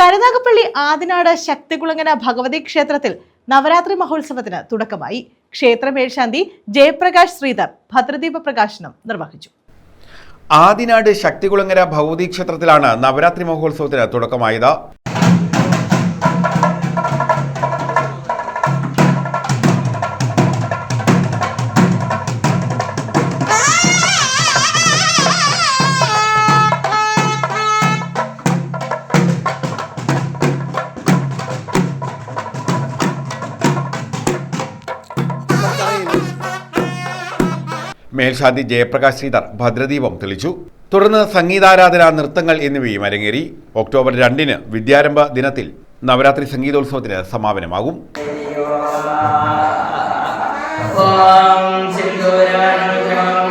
കരുനാഗപ്പള്ളി ആദിനാട് ശക്തികുളങ്ങന ഭഗവതി ക്ഷേത്രത്തിൽ നവരാത്രി മഹോത്സവത്തിന് തുടക്കമായി. ക്ഷേത്ര മേൽശാന്തി ജയപ്രകാശ് ശ്രീധർ ഭദ്രദീപ പ്രകാശനം നിർവഹിച്ചു. ആദിനാട് ശക്തികുളങ്ങര ഭഗവതി ക്ഷേത്രത്തിലാണ് നവരാത്രി മഹോത്സവത്തിന് തുടക്കമായത്. മേൽശാന്തി ജയപ്രകാശ് ശ്രീധർ ഭദ്രദീപം തെളിച്ചു. തുടർന്ന് സംഗീതാരാധന നൃത്തങ്ങൾ എന്നിവയും അരങ്ങേറി. ഒക്ടോബർ രണ്ടിന് വിദ്യാരംഭ ദിനത്തിൽ നവരാത്രി സംഗീതോത്സവത്തിന് സമാപനമാകും. ഓം സിന്ദൂരാനുഗ്രഹം